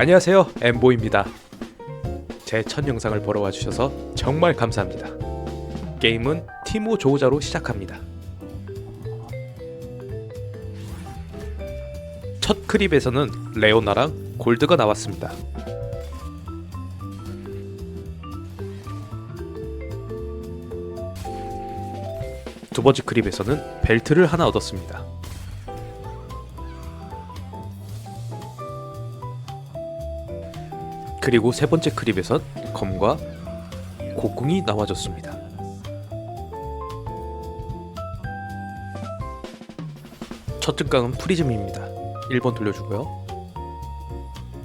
안녕하세요. 엠보입니다. 제 첫 영상을 보러 와주셔서 정말 감사합니다. 게임은 티모 조우자로 시작합니다. 첫 클립에서는 레오나랑 골드가 나왔습니다. 두 번째 클립에서는 벨트를 하나 얻었습니다 그리고 세 번째 클립에선 검과 곡궁이 나와줬습니다. 첫 증강은 프리즘입니다. 1번 돌려주고요.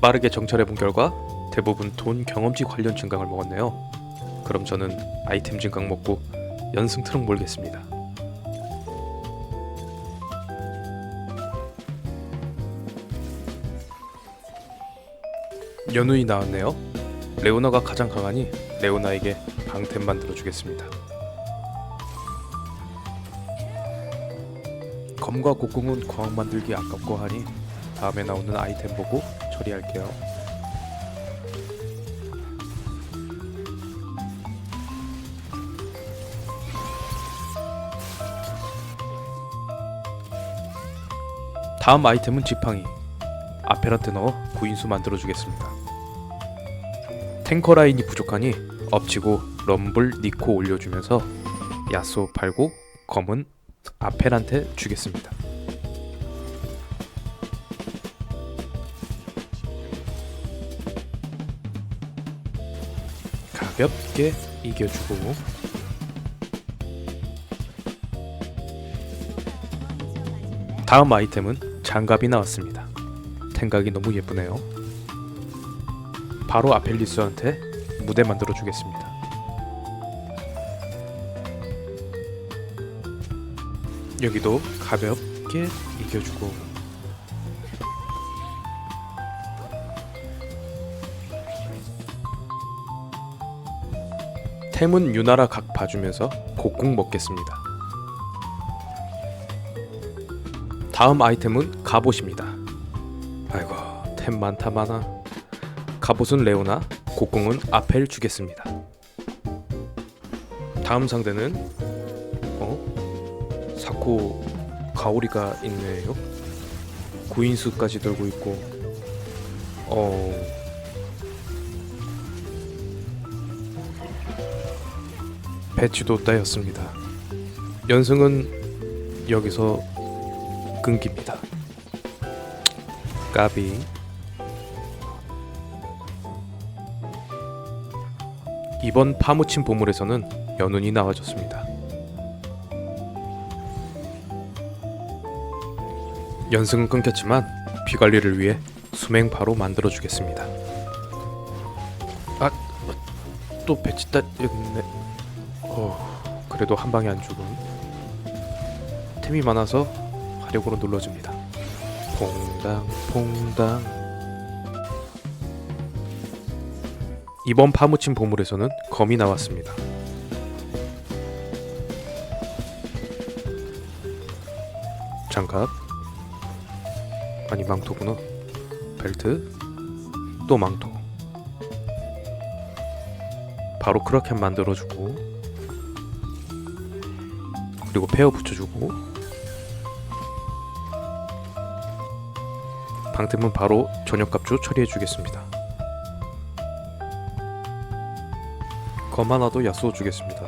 빠르게 정찰해본 결과 대부분 돈 경험치 관련 증강을 먹었네요. 그럼 저는 아이템 증강 먹고 연승 트럭 몰겠습니다. 연우이 나왔네요. 레오나가 가장 강하니 레오나에게 방템 만들어 주겠습니다. 검과 곡궁은 광 만들기 아깝고 하니 다음에 나오는 아이템 보고 처리할게요. 다음 아이템은 지팡이. 아페란테 넣어 구인수 만들어 주겠습니다. 탱커 라인이 부족하니 엎치고 럼블 니코 올려주면서 야쏘 팔고 검은 아펠한테 주겠습니다. 가볍게 이겨주고 다음 아이템은 장갑이 나왔습니다. 생각이 너무 예쁘네요. 바로 아펠리스한테 무대 만들어 주겠습니다. 여기도 가볍게 이겨주고 템은 유나라 각 봐주면서 곡궁 먹겠습니다. 다음 아이템은 갑옷입니다. 아이고 템 많다 많아 갑옷은 레오나 곡궁은 아펠 주겠습니다. 다음 상대는 어? 사코 가오리가 있네요. 구인수까지 들고 있고 어... 배치도 따였습니다. 연승은 여기서 끊깁니다. 까비 이번 파묻힌 보물에서는 연운이 나와줬습니다. 연승은 끊겼지만 비 관리를 위해 수맹바로 만들어 주겠습니다. 아, 또 배치 따였네. 어, 그래도 한 방에 안 죽음. 템이 많아서 화력으로 눌러줍니다. 퐁당 퐁당 이번 파묻힌 보물에서는 검이 나왔습니다. 장갑 아니 망토구나 벨트 또 망토 바로 크라켄 만들어주고 그리고 페어 붙여주고 방템은 바로 저녁값주 처리해주겠습니다. 검 하나도 야쏘 주겠습니다.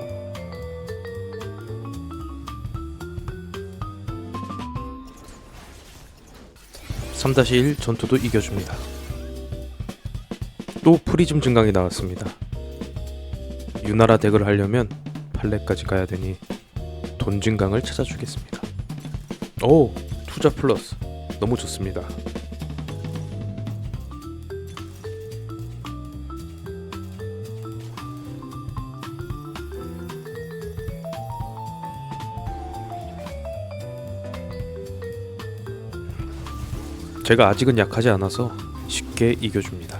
(3-1) 전투도 이겨줍니다. 또 프리즘 증강이 나왔습니다. 유나라 덱을 하려면 팔레까지 가야 되니 돈 증강을 찾아주겠습니다. 오 투자 플러스 너무 좋습니다. 제가 아직은 약하지 않아서 쉽게 이겨줍니다.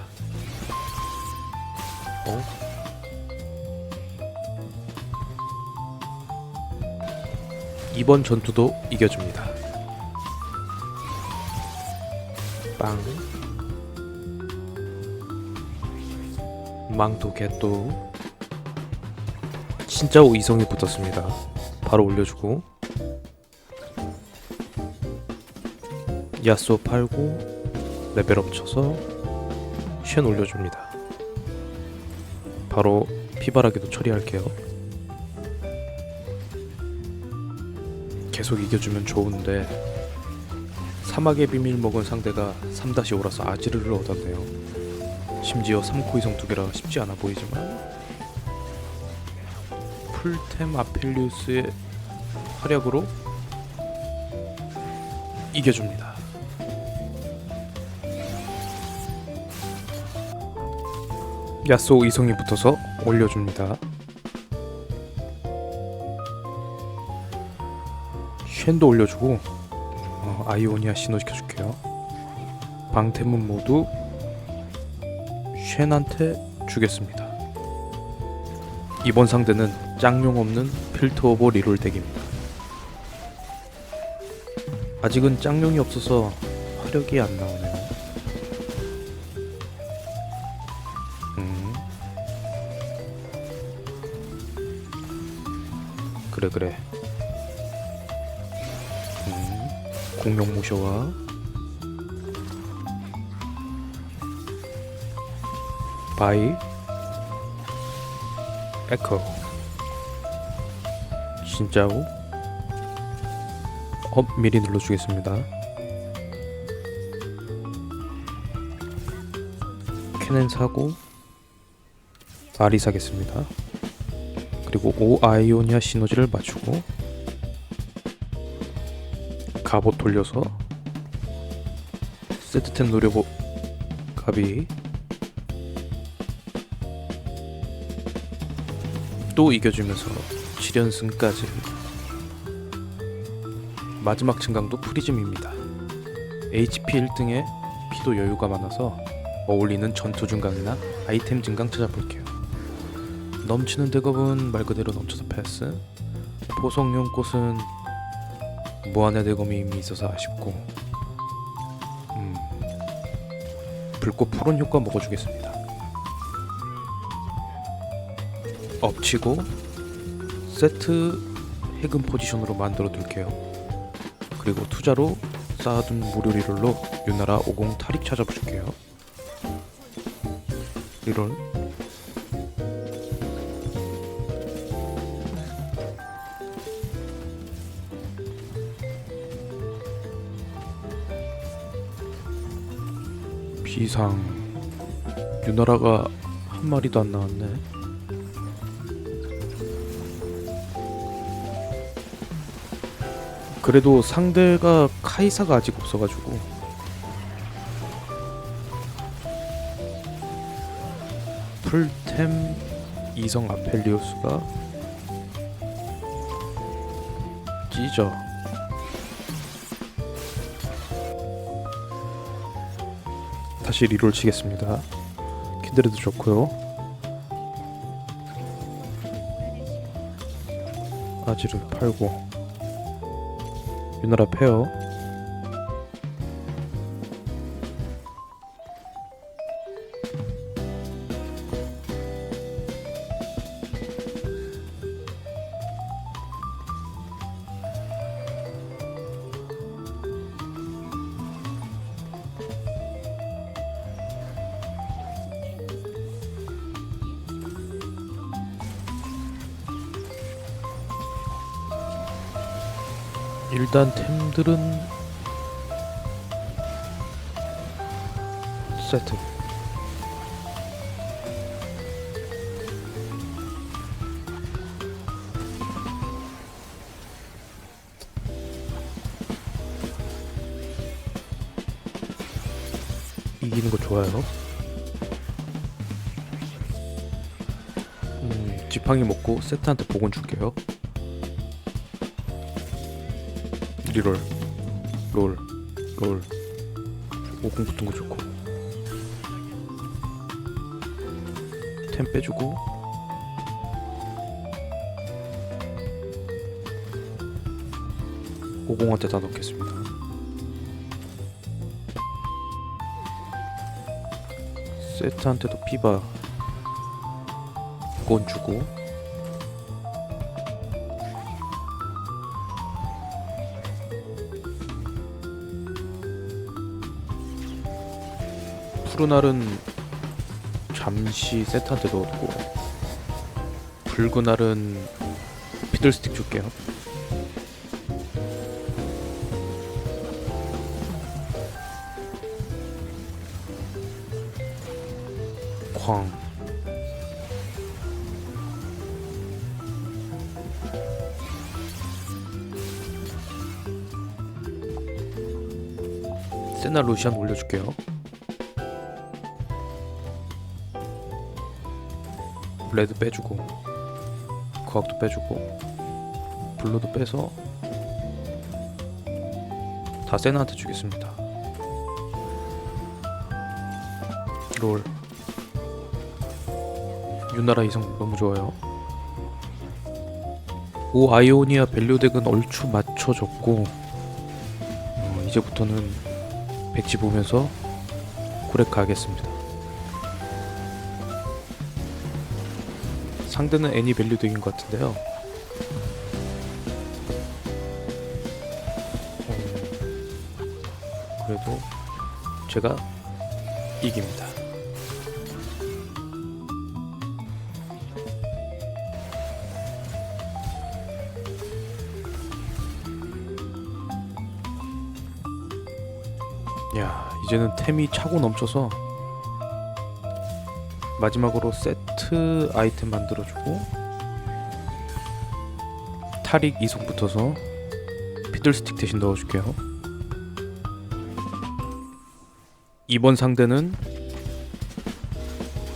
어? 이번 전투도 이겨줍니다. 빵. 망토 개또 진짜 이성이 붙었습니다. 바로 올려주고 야쏘 팔고 레벨업 쳐서 쉔 올려줍니다. 바로 피바라기도 처리할게요. 계속 이겨주면 좋은데 사막의 비밀 먹은 상대가 3-5라서 아지르를 얻었네요. 심지어 3코 이성 두 개라 쉽지 않아 보이지만 풀템 아필리우스의 활약으로 이겨줍니다. 야쏘 이성이 붙어서 올려줍니다. 쉔도 올려주고 어, 아이오니아 신호 시켜줄게요. 방태문 모두 쉔한테 주겠습니다. 이번 상대는 짱용 없는 필터 오버 리롤 덱입니다. 아직은 짱용이 없어서 화력이 안 나오네 그래. 음. 공룡 모셔와. 바이. 에코. 진짜오? 업 미리 눌러주겠습니다. 캐넨 사고. 아리 사겠습니다 그리고 오 아이오니아 시너지를 맞추고 갑옷 돌려서 세트템 노려보 갑이. 또 이겨주면서 7연승까지. 마지막 증강도 프리즘입니다. HP 1등에 피도 여유가 많아서 어울리는 전투 증강이나 아이템 증강 찾아볼게요 넘치는 대검은 말 그대로 넘쳐서 패스 포성용 꽃은 무한의 대검이 이미 있어서 아쉽고 음, 불꽃 푸른 효과 먹어주겠습니다 엎치고 세트 해금 포지션으로 만들어 둘게요. 그리고 투자로 쌓아둔 무료 리롤로 유나라 50 탈익 찾아볼게요. 리롤 비상 유나라가 한 마리도 안 나왔네. 그래도 상대가 카이사가 아직 없어가지고 풀템 이성 아펠리우스가 찢어 다시 리롤 치겠습니다. 킨드레도 좋고요. 아지를 팔고. 유나라 페어 일단 템들은 세트. 이기는 거 좋아요. 음, 지팡이 먹고 세트한테 복원 줄게요 리롤. 롤, 롤. 오공 붙은 거 좋고. 템 빼주고. 오공한테 다 넣겠습니다. 세트한테도 피바. 100원 주고 푸른 알은 잠시 세트한테 넣었고 붉은 알은 피들스틱 줄게요. 광 세나 루시안 올려줄게요 레드 빼주고 거학도 빼주고 블루도 빼서 다 세나한테 주겠습니다. 롤. 유나라 이성 너무 좋아요. 오 아이오니아 밸류덱은 얼추 맞춰졌고 어, 이제부터는 백지 보면서 고렉 하겠습니다 상대는 애니 밸류덱인 것 같은데요. 어, 그래도 제가 이깁니다. 야 이제는 템이 차고 넘쳐서 마지막으로 세트 아이템 만들어주고 탈익 이속 붙어서 피들스틱 대신 넣어줄게요. 이번 상대는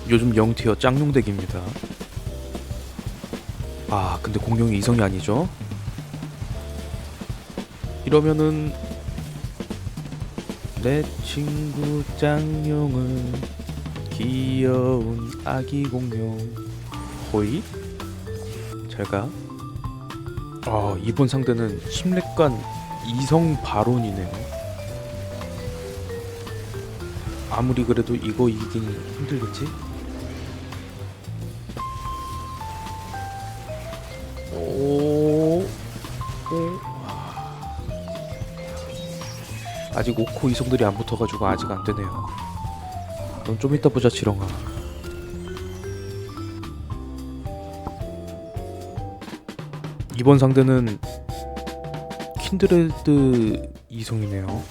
요즘 0티어 짱용덱입니다. 아 근데 공룡이 이성이 아니죠? 이러면은 내 친구 짱용은 귀여운 아기 공룡. 호이? 잘가. 아 이번 상대는 심렉관 이성 바론이네요 아무리 그래도 이거 이기긴 힘들겠지? 오, 오. 아직 오코 이성들이 안 붙어가지고 아직 안 되네요. 넌 좀 이따 보자 지렁아. 이번 상대는 킨드레드 이성이네요.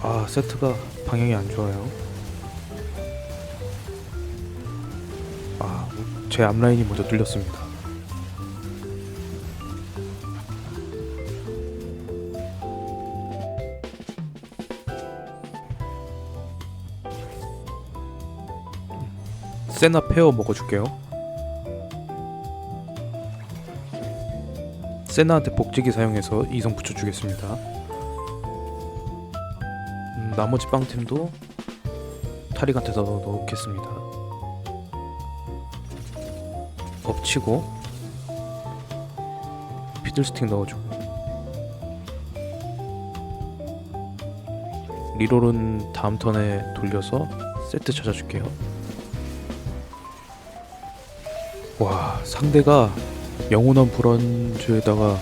아 세트가 방향이 안 좋아요. 아, 제 앞라인이 먼저 뚫렸습니다. 세나 페어 먹어줄게요. 세나한테 복제기 사용해서 이성 붙여주겠습니다. 음, 나머지 빵템도 타릭한테 더 넣겠습니다. 엎치고 피들스틱 넣어주고 리롤은 다음 턴에 돌려서 세트 찾아줄게요 와 상대가 영원한 불안주에다가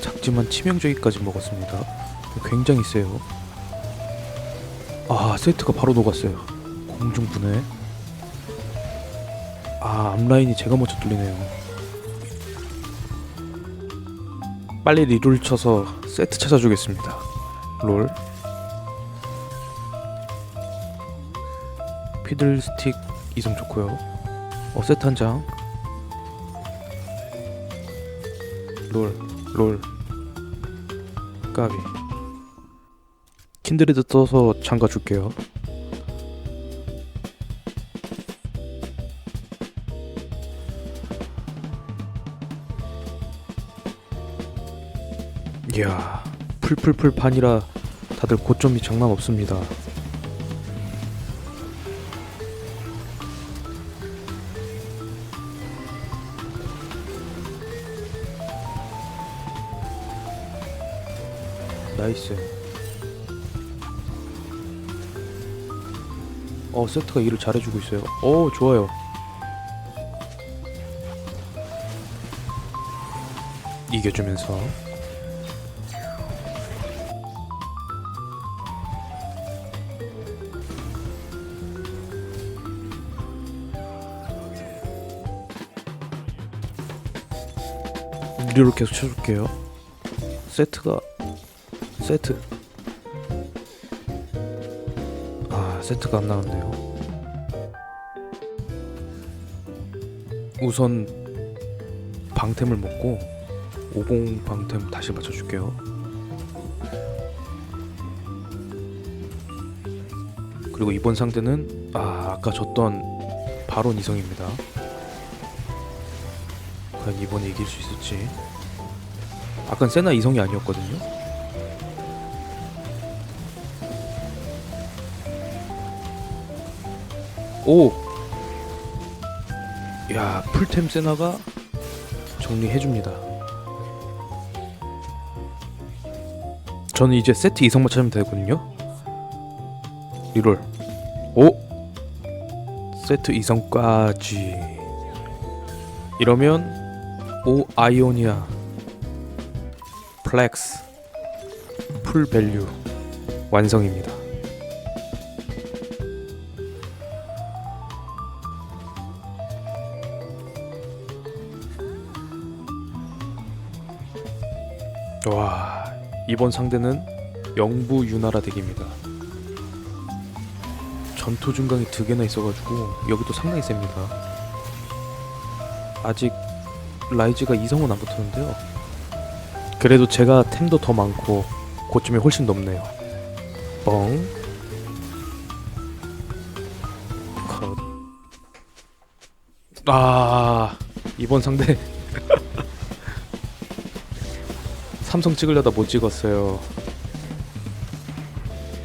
작지만 치명적이까지 먹었습니다. 굉장히 세요. 아 세트가 바로 녹았어요. 공중분해. 아 앞라인이 제가 먼저 뚫리네요. 빨리 리롤 쳐서 세트 찾아주겠습니다. 롤. 피들 스틱 이성 좋고요. 어 세트 한장 롤, 롤. 까비. 킨드레드 떠서 장가 줄게요. 이야 풀풀풀 판이라 다들 고점이 장난 없습니다 나이스. 어 세트가 일을 잘해주고 있어요. 오 좋아요. 이겨주면서. 이리로 계속 쳐줄게요. 세트가 세트 아 세트가 안 나왔네요. 우선 방템을 먹고 오공 방템 다시 맞춰줄게요. 그리고 이번 상대는 아 아까 졌던 바론 이성입니다. 과연 이번에 이길 수 있을지. 아깐 세나 이성이 아니었거든요. 오. 야 풀템 세나가 정리해줍니다. 저는 이제 세트 이성만 찾으면 되거든요. 리롤. 오. 세트 이성까지. 이러면 오 아이오니아 플렉스 풀 밸류 완성입니다. 이번 상대는 영부 유나라 덱입니다. 전투 중강이 두 개나 있어가지고 여기도 상당히 셉니다. 아직 라이즈가 이성은 안 붙었는데요. 그래도 제가 템도 더 많고 고점이 훨씬 높네요. 뻥. 컷. 아 이번 상대 삼성 찍으려다 못 찍었어요.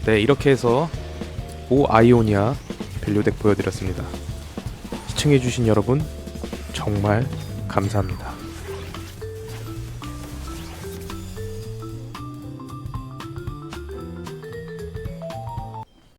네 이렇게 해서 오 아이오니아 밸류덱 보여드렸습니다. 시청해주신 여러분 정말 감사합니다.